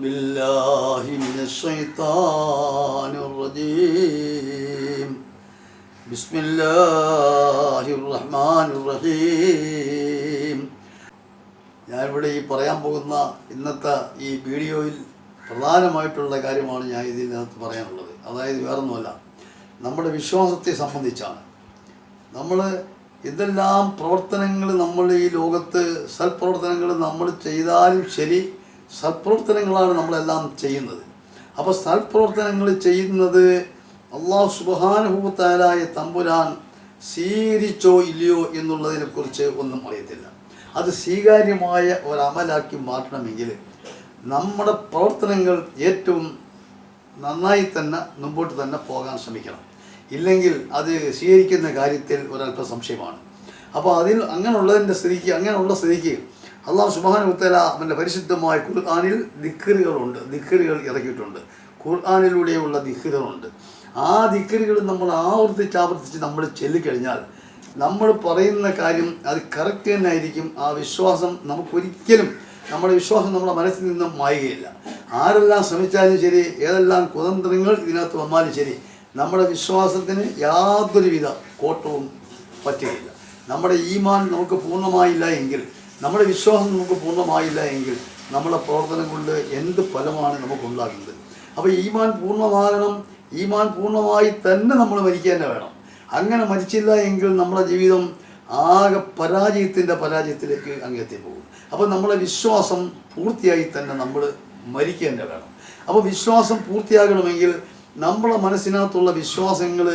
بالله من الشيطان الرجيم بسم الله الرحمن الرحيم ഞാനിവിടെ ഈ പറയാൻ പോകുന്ന ഇന്നത്തെ ഈ വീഡിയോയിൽ പ്രധാനമായിട്ടുള്ള കാര്യമാണ് ഞാൻ ഇതിനകത്ത് പറയാനുള്ളത് അതായത് വേറൊന്നുമല്ല നമ്മുടെ വിശ്വാസത്തെ സംബന്ധിച്ചാണ് നമ്മൾ എന്തെല്ലാം പ്രവർത്തനങ്ങൾ നമ്മൾ ഈ ലോകത്ത് സൽപ്രവർത്തനങ്ങൾ നമ്മൾ ചെയ്താലും ശരി സൽപ്രവർത്തനങ്ങളാണ് നമ്മളെല്ലാം ചെയ്യുന്നത്. അപ്പോൾ സൽപ്രവർത്തനങ്ങൾ ചെയ്യുന്നത് അള്ളാഹു സുബാനുഭൂത്താലായ തമ്പുരാൻ സ്വീകരിച്ചോ ഇല്ലയോ എന്നുള്ളതിനെക്കുറിച്ച് ഒന്നും അറിയത്തില്ല. അത് സ്വീകാര്യമായ ഒരമലാക്കി മാറ്റണമെങ്കിൽ നമ്മുടെ പ്രവർത്തനങ്ങൾ ഏറ്റവും നന്നായി തന്നെ മുമ്പോട്ട് തന്നെ പോകാൻ ശ്രമിക്കണം. ഇല്ലെങ്കിൽ അത് സ്വീകരിക്കുന്ന കാര്യത്തിൽ ഒരല്പ സംശയമാണ് അപ്പോൾ അതിൽ അങ്ങനെയുള്ളതിന്റെ സ്ഥിതിക്ക് അങ്ങനെയുള്ള സ്ഥിതിക്ക് അള്ളാഹു സുബാന മുത്തല അവന്റെ പരിശുദ്ധമായ ഖുർആാനിൽ ദിക്കറുകളുണ്ട് ദിക്കറുകൾ ഇറക്കിയിട്ടുണ്ട്. ഖുർആാനിലൂടെയുള്ള ദിക്കറുകളുണ്ട് ആ ദിക്കറുകൾ നമ്മൾ ആവർത്തിച്ച് ആവർത്തിച്ച് നമ്മൾ ചൊല്ലിക്കഴിഞ്ഞാൽ നമ്മൾ പറയുന്ന കാര്യം അത് കറക്റ്റ് തന്നെ ആയിരിക്കും ആ വിശ്വാസം നമുക്കൊരിക്കലും നമ്മുടെ വിശ്വാസം നമ്മുടെ മനസ്സിൽ നിന്നും മായുകയില്ല. ആരെല്ലാം ശ്രമിച്ചാലും ശരി ഏതെല്ലാം കുതന്ത്രങ്ങൾ ഇതിനകത്ത് വന്നാലും ശരി നമ്മുടെ വിശ്വാസത്തിന് യാതൊരുവിധ കോട്ടവും പറ്റുകയില്ല. നമ്മുടെ ഈമാൻ നമുക്ക് പൂർണമായില്ല എങ്കിൽ നമ്മുടെ വിശ്വാസം നമുക്ക് പൂർണമായില്ല എങ്കിൽ നമ്മുടെ പ്രവർത്തനം കൊണ്ട് എന്ത് ഫലമാണ് നമുക്ക് നമുക്കുണ്ടാകുന്നത്? അപ്പോൾ ഈമാൻ പൂർണമാകണം ഈമാൻ പൂർണമായി തന്നെ നമ്മൾ മരിക്കുക തന്നെ വേണം. അങ്ങനെ മരിച്ചില്ല എങ്കിൽ നമ്മുടെ ജീവിതം ആകെ പരാജയത്തിന്റെ പരാജയത്തിലേക്ക് അങ്ങെത്തി പോകും അപ്പോൾ നമ്മളെ വിശ്വാസം പൂർത്തിയായി തന്നെ നമ്മൾ മരിക്കേണ്ട വേണം. അപ്പോൾ വിശ്വാസം പൂർത്തിയാകണമെങ്കിൽ നമ്മളെ മനസ്സിനകത്തുള്ള വിശ്വാസങ്ങൾ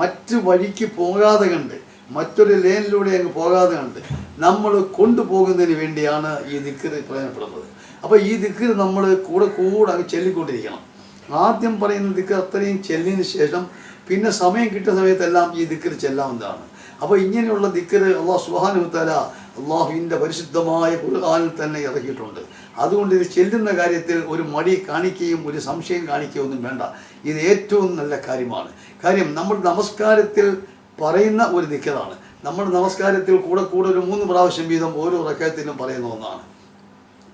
മറ്റ് വഴിക്ക് പോകാതെ കണ്ട് മറ്റൊരു ലൈനിലൂടെ അങ്ങ് പോകാതെ കണ്ട് നമ്മൾ കൊണ്ടുപോകുന്നതിന് വേണ്ടിയാണ് ഈ ദിക്കറ് പ്രയോജനപ്പെടുന്നത് അപ്പോൾ ഈ ദിക്കറ് നമ്മൾ കൂടെ കൂടെ അങ്ങ് ചെല്ലിക്കൊണ്ടിരിക്കണം. ആദ്യം പറയുന്ന ദിക്കർ അത്രയും ചെല്ലിന് ശേഷം പിന്നെ സമയം കിട്ടുന്ന സമയത്തെല്ലാം ഈ ദിക്കർ ചെല്ലാവുന്നതാണ്. അപ്പോൾ ഇങ്ങനെയുള്ള ദിക്കർ അള്ളാഹു സുഹാനുത്തല അള്ളാഹുവിന്റെ പരിശുദ്ധമായ കുറുകാലിൽ തന്നെ ഇറക്കിയിട്ടുണ്ട്. അതുകൊണ്ട് ഇത് ചെല്ലുന്ന കാര്യത്തിൽ ഒരു മടി കാണിക്കുകയും ഒരു സംശയം കാണിക്കുകയും ഒന്നും വേണ്ട. ഇത് ഏറ്റവും നല്ല കാര്യമാണ്. കാര്യം നമ്മൾ നമസ്കാരത്തിൽ പറയുന്ന ഒരു ദിക്കറാണ് നമ്മൾ നമസ്കാരത്തിൽ കൂടെ കൂടെ ഒരു മൂന്ന് പ്രാവശ്യം വീതം ഓരോ റക്കത്തിലും പറയുന്ന ഒന്നാണ്.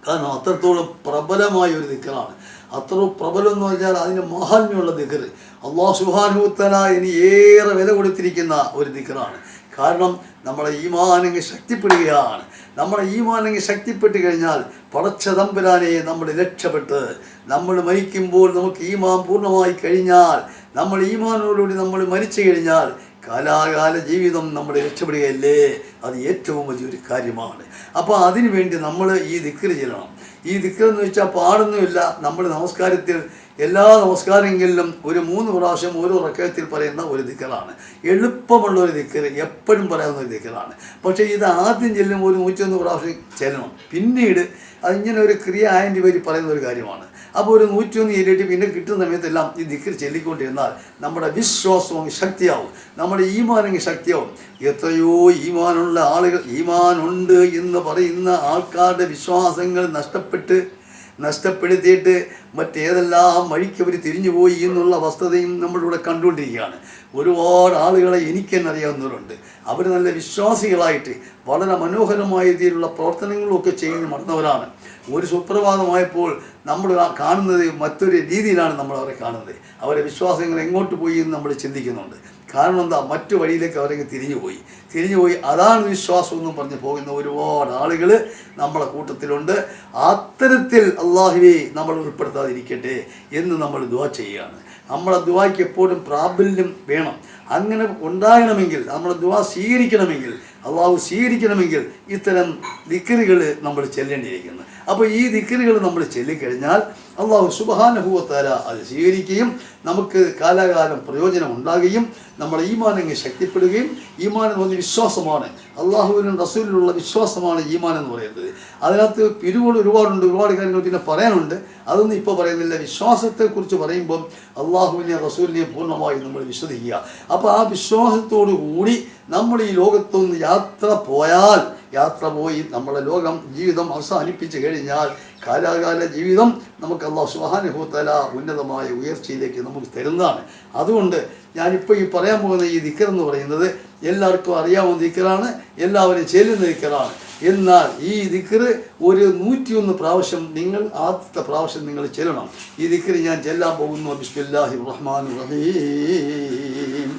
കാരണം അത്രത്തോളം പ്രബലമായ ഒരു ദിക്കറാണ് അത്ര പ്രബലം എന്ന് പറഞ്ഞാൽ അതിന് മഹാത്മ്യമുള്ള നിക്കർ അള്ളാഹ് സുഹാനുത്തല ഇനി ഏറെ വില കൊടുത്തിരിക്കുന്ന ഒരു ദിക്കറാണ് കാരണം നമ്മുടെ ഈമാനങ്ങ് ശക്തിപ്പെടുകയാണ്. നമ്മുടെ ഈമാനങ്ങ് ശക്തിപ്പെട്ട് കഴിഞ്ഞാൽ പടച്ച തമ്പുരാനെ നമ്മൾ രക്ഷപ്പെട്ട് നമ്മൾ മരിക്കുമ്പോൾ നമുക്ക് ഈമാൻ പൂർണമായി കഴിഞ്ഞാൽ നമ്മൾ ഈമാനോടുകൂടി നമ്മൾ മരിച്ചു കഴിഞ്ഞാൽ കാലാകാല ജീവിതം നമ്മുടെ രക്ഷപ്പെടുകയല്ലേ? അത് ഏറ്റവും വലിയൊരു കാര്യമാണ്. അപ്പോൾ അതിനു വേണ്ടി നമ്മൾ ഈ ദിക്കറ് ചെല്ലണം. ഈ ദിക്കർ എന്ന് വെച്ചാൽ പാടൊന്നുമില്ല. നമ്മൾ നമസ്കാരത്തിൽ എല്ലാ നമസ്കാരങ്ങളിലും ഒരു മൂന്ന് പ്രാവശ്യം ഓരോ റക്കത്തിൽ പറയുന്ന ഒരു ദിക്കറാണ്. എളുപ്പമുള്ള ഒരു ദിക്കർ എപ്പോഴും പറയാവുന്ന ഒരു ദിക്കറാണ്. പക്ഷേ ഇത് ആദ്യം ചെല്ലുമ്പോൾ ഒരു നൂറ്റൊന്ന് പ്രാവശ്യം ചെല്ലണം. പിന്നീട് അതിങ്ങനെ ഒരു ക്രിയ ആയതിന്റെ പേര് പറയുന്ന ഒരു കാര്യമാണ്. അപ്പോൾ ഒരു നൂറ്റിയൊന്ന് ഏരിയിട്ട് പിന്നെ കിട്ടുന്ന സമയത്തെല്ലാം ഈ ദിക്കർ ചെല്ലിക്കൊണ്ടിരുന്നാൽ നമ്മുടെ വിശ്വാസവും ശക്തിയാവും. നമ്മുടെ ഈമാനങ്ങ് ശക്തിയാവും. എത്രയോ ഈമാനുള്ള ആളുകൾ ഈമാനുണ്ട് എന്ന് പറയുന്ന ആൾക്കാരുടെ വിശ്വാസങ്ങൾ നഷ്ടപ്പെട്ട് നഷ്ടപ്പെടുത്തിയിട്ട് മറ്റേതെല്ലാം വഴിക്ക് അവർ തിരിഞ്ഞുപോയി എന്നുള്ള വസ്തുതയും നമ്മളിവിടെ കണ്ടുകൊണ്ടിരിക്കുകയാണ്. ഒരുപാട് ആളുകളെ എനിക്ക് തന്നെ അറിയാവുന്നവരുണ്ട് അവർ നല്ല വിശ്വാസികളായിട്ട് വളരെ മനോഹരമായ രീതിയിലുള്ള പ്രവർത്തനങ്ങളൊക്കെ ചെയ്ത് നടന്നവരാണ്. ഒരു സുപ്രഭാതമായപ്പോൾ നമ്മൾ കാണുന്നത് മറ്റൊരു രീതിയിലാണ് നമ്മൾ അവരെ കാണുന്നത്. അവരെ വിശ്വാസങ്ങൾ എങ്ങോട്ട് പോയി എന്ന് നമ്മൾ ചിന്തിക്കുന്നുണ്ട്. കാരണം എന്താ? മറ്റു വഴിയിലേക്ക് അവരൊക്കെ തിരിഞ്ഞുപോയി തിരിഞ്ഞുപോയി അതാണ് വിശ്വാസം എന്നും പറഞ്ഞ് പോകുന്ന ഒരുപാട് ആളുകൾ നമ്മളെ കൂട്ടത്തിലുണ്ട്. അത്തരത്തിൽ അള്ളാഹുവെ നമ്മൾ ഉൾപ്പെടുത്താതിരിക്കട്ടെ എന്ന് നമ്മൾ ദുവാ ചെയ്യുകയാണ്. നമ്മളെ ദുവായ്ക്ക് എപ്പോഴും പ്രാബല്യം വേണം. അങ്ങനെ ഉണ്ടാകണമെങ്കിൽ നമ്മളെ ദുവാ സ്വീകരിക്കണമെങ്കിൽ അള്ളാഹു സ്വീകരിക്കണമെങ്കിൽ ഇത്തരം ദിക്കറുകൾ നമ്മൾ ചെല്ലേണ്ടിയിരിക്കുന്നു. അപ്പോൾ ഈ ദിക്കറുകൾ നമ്മൾ ചൊല്ലിക്കഴിഞ്ഞാൽ അള്ളാഹു സുബഹാനുഭവത്താര അത് സ്വീകരിക്കുകയും നമുക്ക് കാലാകാലം പ്രയോജനം ഉണ്ടാകുകയും നമ്മുടെ ഈമാനങ്ങ് ശക്തിപ്പെടുകയും ഈമാൻ എന്ന് പറഞ്ഞ വിശ്വാസമാണ്. അള്ളാഹുവിനും റസൂലിനുള്ള വിശ്വാസമാണ് ഈമാൻ എന്ന് പറയുന്നത്. അതിനകത്ത് പിരിവുകൾ ഒരുപാടുണ്ട് ഒരുപാട് കാര്യങ്ങൾ പിന്നെ പറയാനുണ്ട്. അതൊന്നും ഇപ്പോൾ പറയുന്നില്ല. വിശ്വാസത്തെക്കുറിച്ച് പറയുമ്പം അള്ളാഹുവിനെ റസൂലിനെ പൂർണമായി നമ്മൾ വിശ്വസിക്കുക. അപ്പോൾ ആ വിശ്വാസത്തോടു കൂടി നമ്മൾ ഈ ലോകത്തുനിന്ന് യാത്ര പോയാൽ യാത്ര പോയി നമ്മുടെ ലോകം ജീവിതം അവസാനിപ്പിച്ച് കഴിഞ്ഞാൽ കാലാകാല ജീവിതം നമുക്ക് അള്ളാഹു സുഹാനുഭൂത്തല ഉന്നതമായ ഉയർച്ചയിലേക്ക് നമുക്ക് തരുന്നതാണ്. അതുകൊണ്ട് ഞാനിപ്പോൾ ഈ പറയാൻ പോകുന്ന ഈ ദിക്കർ എന്ന് പറയുന്നത് എല്ലാവർക്കും അറിയാവുന്ന ദിക്കറാണ് എല്ലാവരും ചെല്ലുന്ന ദിക്കറാണ്. എന്നാൽ ഈ ദിക്കറ് ഒരു നൂറ്റിയൊന്ന് പ്രാവശ്യം നിങ്ങൾ ആദ്യത്തെ പ്രാവശ്യം നിങ്ങൾ ചെല്ലണം. ഈ ദിക്കറ് ഞാൻ ചെല്ലാൻ പോകുന്നു. ബിസ്മില്ലാഹി റഹ്മാൻ റഹീം.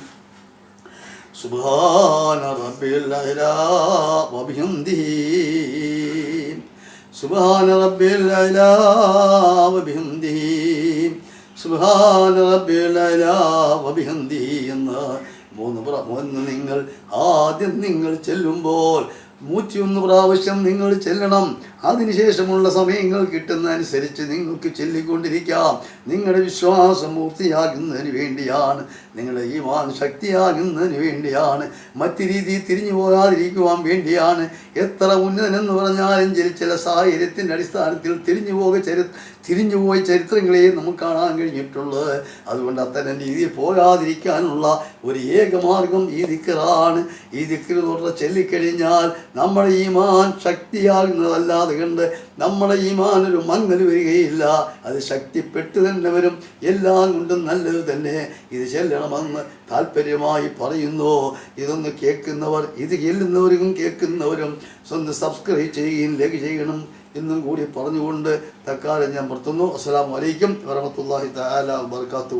സുബ്ഹാന റബ്ബിൽ അഅ്ലാ വബിഹംദിഹി സുബ്ഹാന റബ്ബിൽ അഅ്ലാ വബിഹംദിഹി സുബ്ഹാന റബ്ബിൽ അഅ്ലാ വബിഹംദിഹി എന്ന് മൂന്ന് പ്ര നിങ്ങൾ ആദ്യം നിങ്ങൾ ചെല്ലുമ്പോൾ നൂറ്റിയൊന്ന് പ്രാവശ്യം നിങ്ങൾ ചെല്ലണം. അതിനുശേഷമുള്ള സമയങ്ങൾ കിട്ടുന്നതനുസരിച്ച് നിങ്ങൾക്ക് ചൊല്ലിക്കൊണ്ടിരിക്കാം. നിങ്ങളുടെ വിശ്വാസം പൂർത്തിയാകുന്നതിന് വേണ്ടിയാണ്. നിങ്ങളുടെ ഈ വാൻ ശക്തിയാകുന്നതിന് വേണ്ടിയാണ്. മറ്റ് രീതിയിൽ തിരിഞ്ഞു പോകാതിരിക്കുവാൻ വേണ്ടിയാണ്. എത്ര ഉന്നതനെന്ന് പറഞ്ഞാലും ചില ചില സാഹചര്യത്തിന്റെ അടിസ്ഥാനത്തിൽ തിരിഞ്ഞു പോക ചരി തിരിഞ്ഞു പോയ ചരിത്രങ്ങളെ നമുക്ക് കാണാൻ കഴിഞ്ഞിട്ടുള്ളത്. അതുകൊണ്ട് അത്തരം രീതിയിൽ പോകാതിരിക്കാനുള്ള ഒരു ഏകമാർഗം ഈ ദിക്കറാണ്. ഈ ദിക്കറിലൂടെ ചെല്ലിക്കഴിഞ്ഞാൽ നമ്മുടെ മാൻ ശക്തിയാകുന്നതല്ലാതെ കണ്ട് നമ്മുടെ ഈമാനൊരു മങ്ങൽ വരികയില്ല. അത് ശക്തിപ്പെട്ടു തന്നെ വരും എല്ലാം കൊണ്ടും നല്ലത് തന്നെ. ഇത് ചെല്ലണമെന്ന് താല്പര്യമായി പറയുന്നു. ഇതൊന്ന് കേൾക്കുന്നവർ ഇത് ചെല്ലുന്നവരും കേൾക്കുന്നവരും സ്വന്തം സബ്സ്ക്രൈബ് ചെയ്യുകയും ലൈക്ക് ചെയ്യണം എന്നും കൂടി പറഞ്ഞുകൊണ്ട് തക്കാലം ഞാൻ നിർത്തുന്നു. അസ്സാം വലൈക്കും വറഹമത്തല്ലാഹി തആല വബർക്കാത്തു